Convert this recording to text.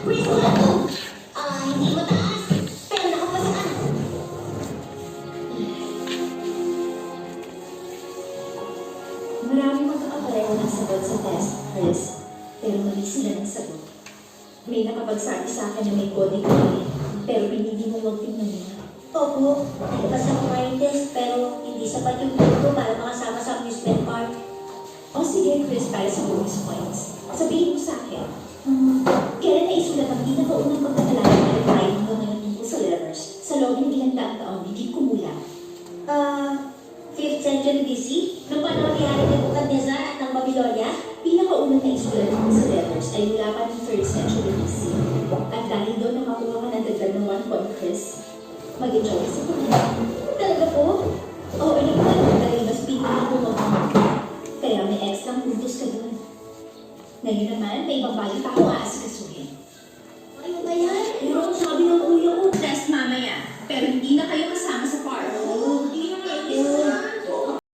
Marami magkakapareho ng sagot sa test, Chris. Pero mali sila ng sagot. May nakapagsabi sa akin na may coding kami, pero pinili mo huwag tingnan niya. Opo, nagpasa ko nga yung test, pero hindi sapat yung ko para makasama sa amusement park. O sige, Chris, para sa bonus points. Sabihin mo sa akin, hmm, kailan naisulat ang pinakaunang pagkakalaman na tayo mo ngayon tungkol sa letters sa loob ng ilang daang taon, hindi kumulat. Ah, 5th century BC? Nung panahon ni Hari Nebuchadnezzar at ng Babylonia? Pinakaunang na isulat tungkol sa letters ay mula pa ng 3rd century BC. At dahil doon nakakuha ka ng dagdag ng 1 point, Chris, mag-enjoy sa pagkakas. Talaga po? Oo, alam ko lang dahil mas mo mag Kaya may extra puntos ka doon. Ngayon naman, may bagay pa ako aasa ainda caiu na